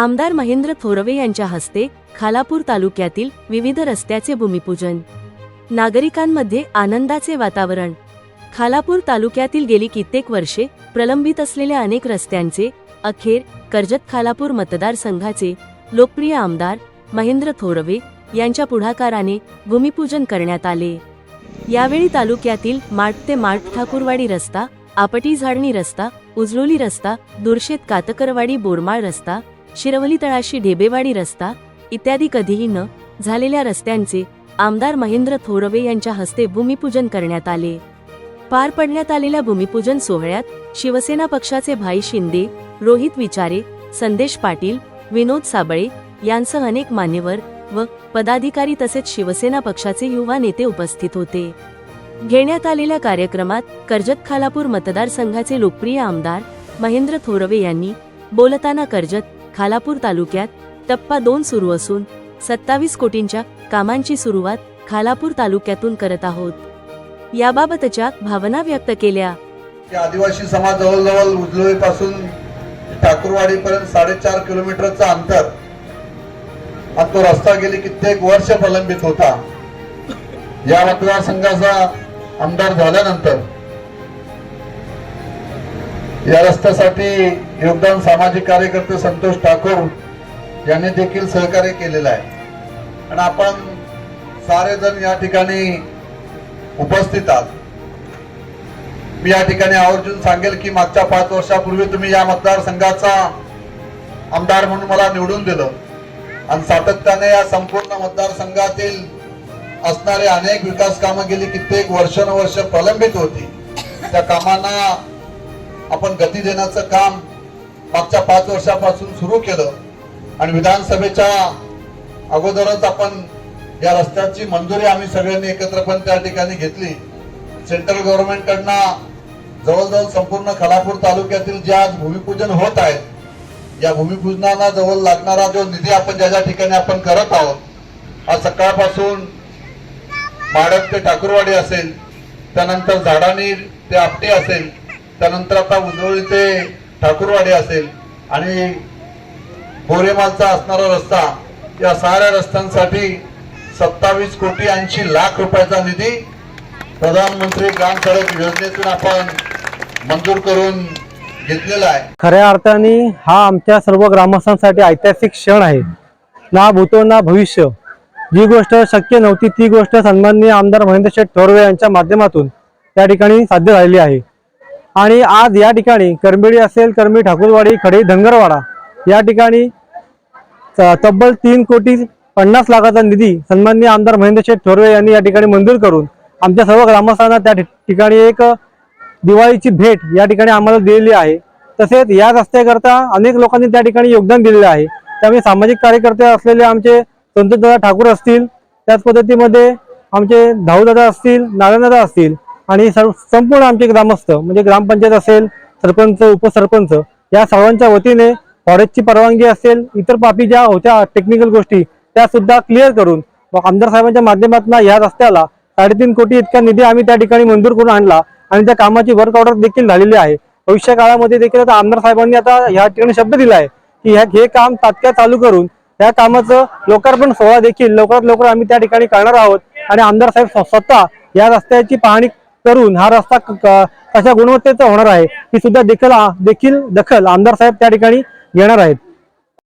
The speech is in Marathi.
आमदार महेंद्र थोरवे यांच्या हस्ते खालापूर तालुक्यातील विविध रस्त्याचे भूमिपूजन. नागरिकांमध्ये आनंदाचे वातावरण. खालापूर तालुक्यातील गेली कित्येक वर्षे प्रलंबित असलेल्या अनेक रस्त्यांचे अखेर कर्जत खालापूर मतदारसंघाचे लोकप्रिय आमदार महेंद्र थोरवे यांच्या पुढाकाराने भूमिपूजन करण्यात आले. यावेळी तालुक्यातील माठ ते माठ ठाकूरवाडी रस्ता आपटी झाडणी रस्ता उजलोली रस्ता दुर्शेत कातकरवाडी बोरमाळ रस्ता शिरवली तळाशी ढेबेवाडी रस्ता इत्यादी कधीही न झालेल्या रस्त्यांचे आमदार महेंद्र थोरवे यांच्या हस्ते भूमिपूजन करण्यात आले. पार पडण्यात आलेल्या भूमिपूजन सोहळ्यात शिवसेना पक्षाचे भाई शिंदे रोहित विचारे संदेश पाटील विनोद साबळे यांसह अनेक मान्यवर व पदाधिकारी तसेच शिवसेना पक्षाचे युवा नेते उपस्थित होते. घेण्यात आलेल्या कार्यक्रमात कर्जत खालापूर मतदारसंघाचे लोकप्रिय आमदार महेंद्र थोरवे यांनी बोलताना कर्जत खालापूर तालुक्यात टप्पा दोन सुरू असून सत्तावीस कोटींच्या कामांची सुरुवात खालापूर तालुक्यातून करत आहोत. याबाबतच्या भावना व्यक्त केल्या. आदिवासी समाज जवळजवळ उजलोई पासून ठाकूरवाडी पर्यंत साडेचार किलोमीटरचं अंतर आणि तो रस्ता गेली कित्येक वर्ष प्रलंबित होता. या मतदारसंघाचा आमदार झाल्यानंतर या रस्त्यासाठी योगदान सामाजिक कार्यकर्ते संतोष ठाकूर यांनी देखील सहकार्य केलेलं आहे. आणि आपण सारे जण या ठिकाणी उपस्थित आहात. मी या ठिकाणी आवर्जून सांगेल की मागच्या पाच वर्षापूर्वी तुम्ही या मतदारसंघाचा आमदार म्हणून मला निवडून दिलं. आणि सातत्याने या संपूर्ण मतदारसंघातील असणारे अनेक विकास कामं गेली कित्येक वर्षानुवर्ष प्रलंबित होती. त्या कामांना आपण गती देण्याचं काम मागच्या पाच वर्षापासून सुरू केलं. आणि विधानसभेच्या अगोदरच आपण या रस्त्याची मंजुरी आम्ही सगळ्यांनी एकत्रपणे त्या ठिकाणी घेतली. सेंट्रल गव्हर्नमेंटकडनं जवळजवळ संपूर्ण खालापूर तालुक्यातील जे आज भूमिपूजन होत आहेत या भूमिपूजनाला जवळ लागणारा जो निधी आपण ज्या ज्या ठिकाणी आपण करत आहोत आज सकाळपासून माडक ते ठाकूरवाडी असेल त्यानंतर झाडानी ते आपटे असेल त्यानंतर आता उजवळी ते ठाकूरवाडी असेल आणि बोरेमालचा असणारा रस्ता या साऱ्या रस्त्यांसाठी सत्तावीस कोटी ऐंशी लाख रुपयाचा निधी प्रधानमंत्री ग्राम सडक योजनेतून आपण मंजूर करून घेतलेला आहे. खऱ्या अर्थाने हा आमच्या सर्व ग्रामस्थांसाठी ऐतिहासिक क्षण आहे. ना भूतो ना भविष्य. जी गोष्ट शक्य नव्हती ती गोष्ट सन्माननीय आमदार महेंद्र शेठ थोरवे यांच्या माध्यमातून त्या ठिकाणी साध्य झालेली आहे. आणि आज या ठिकाणी करंबेडी असेल करमी ठाकूरवाडी खडे धनगरवाडा या ठिकाणी तब्बल तीन कोटी पन्नास लाखाचा निधी सन्माननीय आमदार महेंद्र शेठ थोरवे यांनी या ठिकाणी मंजूर करून आमच्या सर्व ग्रामस्थांना त्या ठिकाणी एक दिवाळीची भेट या ठिकाणी आम्हाला दिलेली आहे. तसेच या रस्त्याकरता अनेक लोकांनी त्या ठिकाणी योगदान दिलेले आहे. त्यामुळे सामाजिक कार्यकर्ते असलेले आमचे संतोषदादा ठाकूर असतील त्याच पद्धतीमध्ये आमचे धाऊदादा असतील नारायणदादा असतील आणि सर्व संपूर्ण आमचे ग्रामस्थ म्हणजे ग्रामपंचायत असेल सरपंच उपसरपंच या सर्वांच्या वतीने फॉरेस्टची परवानगी असेल इतर बाबी ज्या होत्या टेक्निकल गोष्टी त्या सुद्धा क्लिअर करून व आमदार साहेबांच्या माध्यमातून या रस्त्याला साडेतीन कोटी इतका निधी आम्ही त्या ठिकाणी मंजूर करून आणला आणि त्या कामाची वर्क ऑर्डर देखील झालेली आहे. भविष्य काळामध्ये देखील आता आमदार साहेबांनी आता या ठिकाणी शब्द दिला आहे की ह्या- हे काम तात्काळ चालू करून या कामाचं लोकार्पण सोहळा देखील लवकरात लवकर आम्ही त्या ठिकाणी करणार आहोत. आणि आमदार साहेब स्वतः या रस्त्याची पाहणी करून हा रस्ता कशा गुणवत्तेचा होणार आहे ही सुद्धा देखील देखील दखल आमदार साहेब त्या ठिकाणी घेणार आहेत.